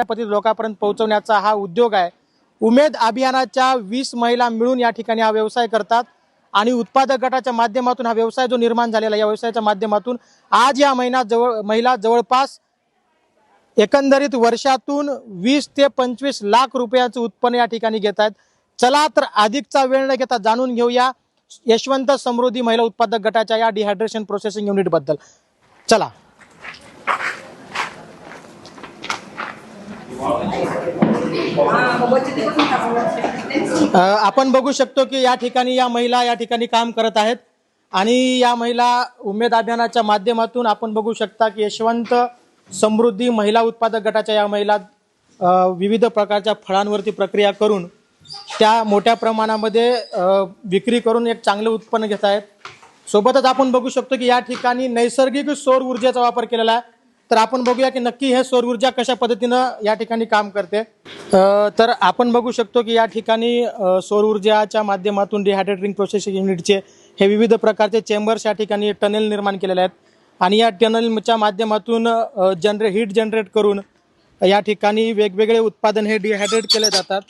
पद्धतीने लोकांपर्यंत पोहोचवण्याचा हा उद्योग आहे. उमेद अभियानाच्या वीस महिला मिळून या ठिकाणी हा व्यवसाय करतात आणि उत्पादक गटाच्या माध्यमातून हा व्यवसाय जो निर्माण झालेला आहे, या व्यवसायाच्या माध्यमातून आज या महिना जवळ महिला जवळपास एकंदरीत वर्षातून वीस ते पंचवीस लाख रुपयाचं उत्पन्न या ठिकाणी घेत आहेत. चला तर अधिकचा वेळ न घेता जाणून घेऊया यशवंत समृद्धी महिला उत्पादक गटाच्या या डिहायड्रेशन प्रोसेसिंग युनिटबद्दल चला अ, आपण बघू शकतो की या ठिकाणी या महिला या ठिकाणी काम करत आहेत. आणि या महिला उमेद अभियानाच्या माध्यमातून आपण बघू शकता की यशवंत समृद्धी महिला उत्पादक गटाच्या या महिला विविध प्रकारच्या फळांवरती प्रक्रिया करून त्या मोठ्या प्रमाणामध्ये विक्री करून एक चांगलं उत्पन्न घेत आहेत. सोबतच आपण बघू शकतो की या ठिकाणी नैसर्गिक सौर ऊर्जेचा वापर केलेला आहे. तर आपण बघूया की नक्की हे सौर ऊर्जा कशा पद्धतीनं या ठिकाणी काम करते. तर आपण बघू शकतो की या ठिकाणी सौर ऊर्जाच्या माध्यमातून डिहायड्रेटिंग प्रोसेसिंग युनिटचे हे विविध प्रकारचे चेंबर्स या ठिकाणी टनेल निर्माण केलेले आहेत. आणि या टनेलच्या माध्यमातून जनरे हीट जनरेट करून या ठिकाणी वेगवेगळे उत्पादन हे डिहायड्रेट केले जातात.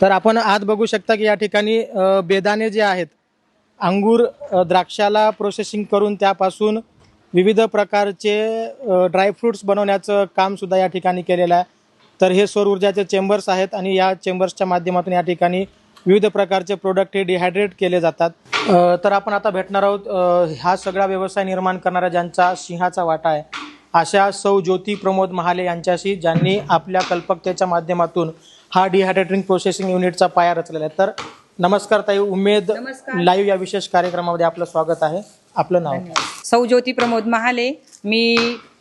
तर आपण आज बघू शकता की या ठिकाणी बेदाणे जे आहेत अंगूर द्राक्षाला प्रोसेसिंग करून त्यापासून विविध प्रकारचे ड्रायफ्रुट्स बनवण्याचं कामसुद्धा या ठिकाणी केलेलं आहे. तर हे सौर ऊर्जाचे चेंबर्स आहेत आणि या चेंबर्सच्या माध्यमातून या ठिकाणी विविध प्रकारचे प्रोडक्ट हे डिहायड्रेट केले जातात. तर आपण आता भेटणार आहोत हा सगळा व्यवसाय निर्माण करणारा ज्यांचा सिंहाचा वाटा आहे अशा सौ ज्योती प्रमोद महाले यांच्याशी ज्यांनी आपल्या कल्पकतेच्या माध्यमातून हा डिहायड्रेटिंग प्रोसेसिंग युनिटचा पाया रचलेला आहे. तर नमस्कार ताई उमेद लाईव्ह या विशेष कार्यक्रमामध्ये आपलं स्वागत आहे. आपलं नाव? सौ ज्योती प्रमोद महाले. मी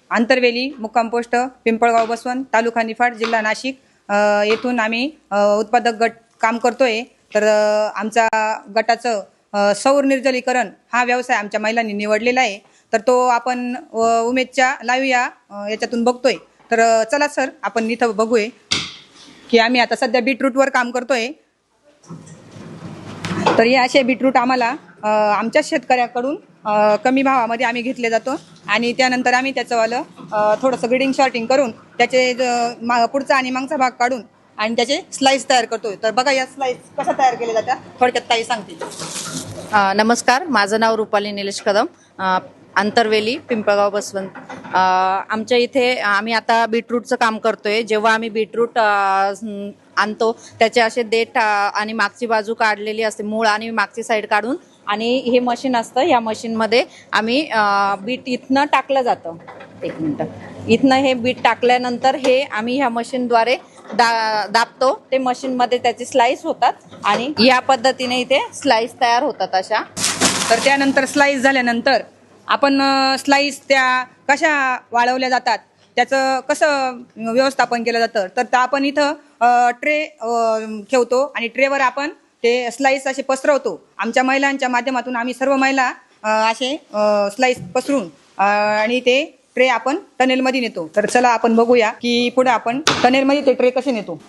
आंतरवेली मुक्काम पोस्ट पिंपळगाव बसवंत तालुका निफाड जिल्हा नाशिक. अ, येथून आम्ही अ, उत्पादक गट काम करतोय. तर अ, आमचा गटाचं अ, सौर निर्जलीकरण हा व्यवसाय आमच्या महिलांनी निवडलेला आहे. तर तो आपण अ, उमेदच्या लाईव्ह या अ, याच्यातून बघतोय. तर अ, चला सर आपण इथं बघूया की आम्ही आता सध्या बीटरूटवर काम करतोय. तर हे असे बीटरूट आम्हाला आमच्याच आमच्या शेतकऱ्याकडून कमी भावामध्ये आम्ही घेतले जातो. आणि त्यानंतर आम्ही त्याचंवालं थोडंसं ग्रेडिंग शॉर्टिंग करून त्याचे मा- पुढचा आणि मागचा भाग काढून आणि त्याचे स्लाईस तयार करतो तर बघा या स्लाईस कशा तयार केल्या जातात थोडक्यात ताई सांगते नमस्कार. माझं नाव रुपाली निलेश कदम. अंतरवेली आंतरवेली पिंपळगाव बसवंत. आमच्या इथे आम्ही आता बीटरूटचं काम करतोय. जेव्हा आम्ही बीटरूट आणतो त्याचे असे देठ आणि मागची बाजू काढलेली असते मूळ आणि मागची साईड काढून. आणि हे मशीन असतं या मशीनमध्ये आम्ही बीट इथनं टाकलं जातं. एक मिनटं. इथनं हे बीट टाकल्यानंतर हे आम्ही ह्या मशीनद्वारे दा दाबतो. ते मशीनमध्ये त्याचे स्लाईस होतात आणि या पद्धतीने इथे स्लाईस तयार होतात अशा. तर त्यानंतर स्लाईस झाल्यानंतर आपण स्लाईस त्या कशा वाळवल्या जातात त्याचं कसं व्यवस्थापन केलं जातं तर आपण इथं ट्रे ठेवतो आणि ट्रेवर आपण ते स्लाईस असे पसरवतो. आमच्या महिलांच्या माध्यमातून आम्ही सर्व महिला असे स्लाईस पसरून आणि ते ट्रे आपण टनेलमध्ये नेतो. तर चला आपण बघूया की पुढे आपण टनेलमध्ये ते ट्रे कसे नेतो.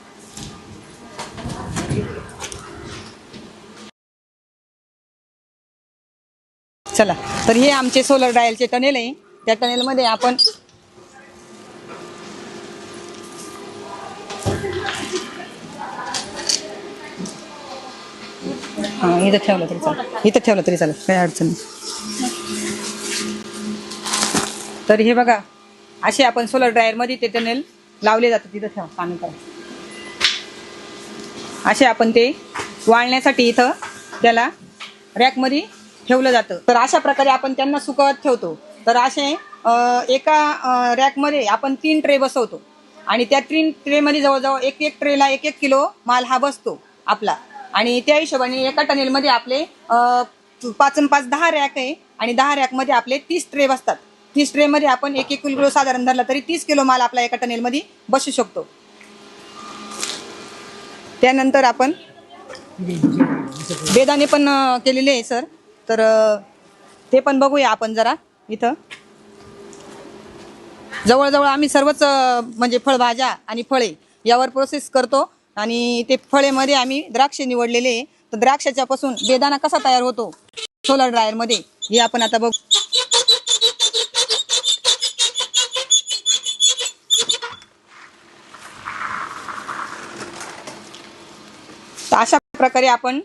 चला. तर हे आमचे सोलर डायलचे टनेल आहे. त्या टनेलमध्ये आपण हा इथं ठेवलं तरी चालेल. इथं ठेवलं तरी चालेल काही अडचण नाही. तर हे बघा असे आपण सोलर ड्रायरमध्ये ते टनेल लावले जातात. तिथं ठेवा पाणी करा. असे आपण ते वाळण्यासाठी इथं त्याला रॅकमध्ये ठेवलं जातं. तर अशा प्रकारे आपण त्यांना सुकवत ठेवतो. तर असे एका रॅकमध्ये आपण तीन ट्रे बसवतो. आणि त्या तीन ट्रेमध्ये जवळजवळ एक एक ट्रेला एक एक किलो माल हा बसतो आपला. आणि त्या हिशोबाने एका टनेलमध्ये आपले पाच पाच दहा रॅक आहे. आणि दहा रॅकमध्ये आपले तीस ट्रे बसतात. तीस ट्रेमध्ये आपण एक एक किलो साधारण धरला तरी तीस किलो माल आपला एका टनेलमध्ये बसू शकतो. त्यानंतर आपण बेदाने पण केलेले आहे सर. तर ते पण बघूया आपण जरा इथं. जवळजवळ आम्ही सर्वच म्हणजे फळभाज्या आणि फळे यावर प्रोसेस करतो आणि ते फळेमध्ये आम्ही द्राक्षे निवडलेले तर द्राक्षाच्या पासून बेदाना कसा तयार होतो? सोलर ड्रायरमध्ये हे आपण आता बघू. अशा प्रकारे आपण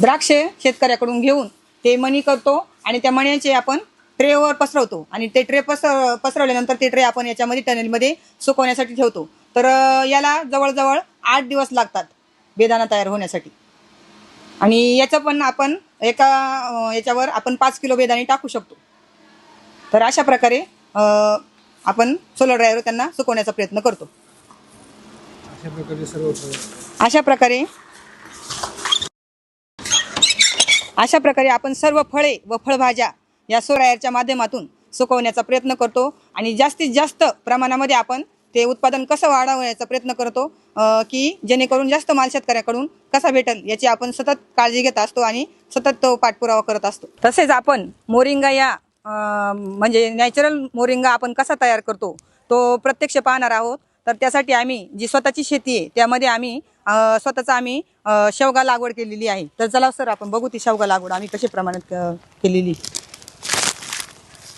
द्राक्ष शेतकऱ्याकडून घेऊन ते मणी करतो आणि त्या मण्याचे आपण ट्रेवर पसरवतो. आणि ते ट्रे पसर पसरवल्यानंतर ते ट्रे आपण याच्यामध्ये टनेलमध्ये सुकवण्यासाठी ठेवतो. तर याला जवळजवळ आठ दिवस लागतात बेदाणा तयार होण्यासाठी. आणि याचं पण आपण एका याच्यावर आपण पाच किलो बेदाणे टाकू शकतो. तर अशा प्रकारे आपण सोलर ड्रायव्हर त्यांना सुकवण्याचा प्रयत्न करतो. अशा प्रकारे अशा प्रकारे आपण सर्व फळे व फळभाज्या या सोरायरच्या माध्यमातून सुकवण्याचा प्रयत्न करतो आणि जास्तीत जास्त प्रमाणामध्ये आपण ते उत्पादन कसं वाढवण्याचा प्रयत्न करतो की जेणेकरून जास्त माल शेतकऱ्याकडून कसा भेटेल याची आपण सतत काळजी घेत असतो आणि सतत तो पाठपुरावा करत असतो. तसेच आपण मोरिंगा या म्हणजे नॅचरल मोरिंगा आपण कसा तयार करतो तो प्रत्यक्ष पाहणार आहोत. तर त्यासाठी आम्ही जी स्वतःची शेती आहे त्यामध्ये आम्ही स्वतःचा आम्ही शेवगा लागवड केलेली आहे. तर चला सर आपण बघू ती शेवगा लागवड आम्ही कशी प्रमाणात केलेली.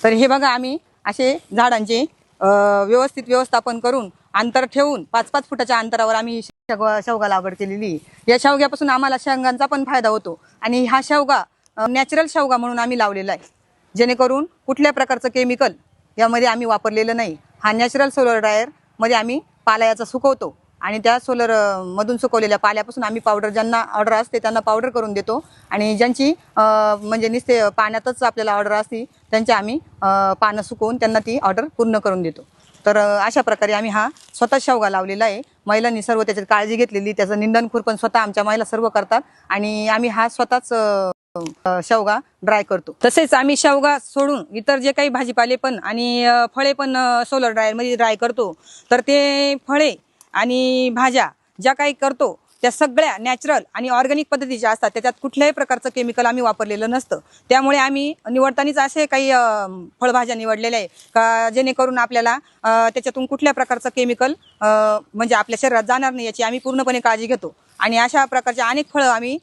तर हे बघा आम्ही असे झाडांचे व्यवस्थित व्यवस्थापन करून अंतर ठेवून पाच पाच फुटाच्या अंतरावर आम्ही शेवगा शेवगा लागवड केलेली आहे. या शेवग्यापासून आम्हाला शेंगांचा पण फायदा होतो आणि हा शेवगा नॅचरल शेवगा म्हणून आम्ही लावलेला आहे. जेणेकरून कुठल्या प्रकारचं केमिकल यामध्ये आम्ही वापरलेलं नाही. हा नॅचरल सोलर ड्रायर मध्ये आम्ही पालायाचा सुकवतो. आणि त्या सोलर मधून सुकवलेल्या पाल्यापासून आम्ही पावडर ज्यांना ऑर्डर असते त्यांना पावडर करून देतो. आणि ज्यांची म्हणजे नुसते पाण्यातच आपल्याला ऑर्डर असते त्यांची आम्ही पानं सुकवून त्यांना ती ऑर्डर पूर्ण करून देतो. तर अशा प्रकारे आम्ही हा स्वतः शेवगा लावलेला आहे. महिलांनी सर्व त्याच्यात काळजी घेतलेली त्याचं निंदन पण स्वतः आमच्या महिला सर्व करतात. आणि आम्ही हा स्वतःच शेवगा ड्राय करतो. तसेच आम्ही शेवगा सोडून इतर जे काही भाजीपाले पण आणि फळे पण सोलर ड्रायरमध्ये ड्राय करतो. तर ते फळे आणि भाज्या ज्या काही करतो त्या सगळ्या नॅचरल आणि ऑर्गॅनिक पद्धतीच्या असतात. त्याच्यात कुठल्याही प्रकारचं केमिकल आम्ही वापरलेलं नसतं. त्यामुळे आम्ही निवडतानाच असे काही फळभाज्या निवडलेल्या आहे का जेणेकरून आपल्याला त्याच्यातून कुठल्या प्रकारचं केमिकल म्हणजे आपल्या शरीरात जाणार नाही याची आम्ही पूर्णपणे काळजी घेतो. आणि अशा प्रकारचे अनेक फळं आम्ही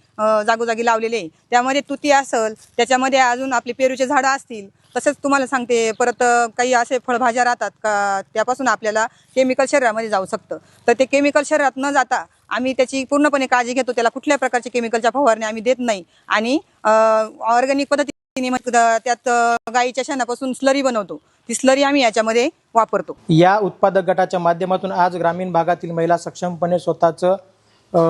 जागोजागी लावलेले आहे. त्यामध्ये तुती असेल त्याच्यामध्ये अजून आपले पेरूचे झाडं असतील तसेच तुम्हाला सांगते परत काही असे फळभाज्या राहतात का त्यापासून आपल्याला केमिकल शरीरामध्ये जाऊ शकतं. तर ते केमिकल शरीरात न जाता आम्ही त्याची पूर्णपणे काळजी घेतो त्याला कुठल्या प्रकारचे केमिकलच्या फवारणी आम्ही देत नाही. आणि ऑर्गॅनिक पद्धतीने त्यात गाईच्या शेणापासून स्लरी बनवतो. ती स्लरी आम्ही याच्यामध्ये वापरतो. या उत्पादक गटाच्या माध्यमातून आज ग्रामीण भागातील महिला सक्षमपणे स्वतःचं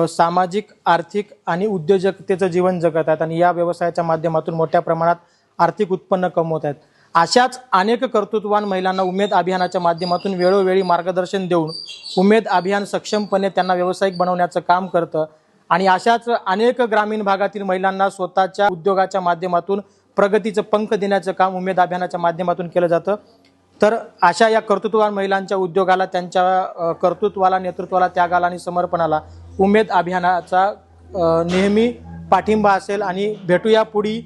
सामाजिक आर्थिक आणि उद्योजकतेचं जीवन जगत आहेत आणि या व्यवसायाच्या माध्यमातून मोठ्या प्रमाणात आर्थिक उत्पन्न कमवत आहेत. अशाच अनेक कर्तृत्ववान महिलांना उमेद अभियानाच्या माध्यमातून वेळोवेळी मार्गदर्शन देऊन उमेद अभियान सक्षमपणे त्यांना व्यावसायिक बनवण्याचं काम करतं आणि अशाच अनेक ग्रामीण भागातील महिलांना स्वतःच्या उद्योगाच्या माध्यमातून प्रगतीचं पंख देण्याचं काम उमेद अभियानाच्या माध्यमातून केलं जातं. तर अशा या कर्तृत्ववान महिलांच्या उद्योगाला त्यांच्या कर्तृत्वाला नेतृत्वाला त्यागाला आणि समर्पणाला उमेद अभियानाचा नेहमी पाठिंबा असेल आणि भेटूया पुढी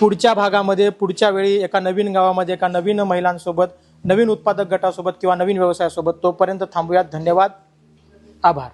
पुढच्या भागामध्ये पुढच्या वेळी एका नवीन गावामध्ये एका नवीन महिलांसोबत नवीन उत्पादक गटासोबत किंवा नवीन व्यवसायासोबत तोपर्यंत थांबूयात. धन्यवाद. आभार.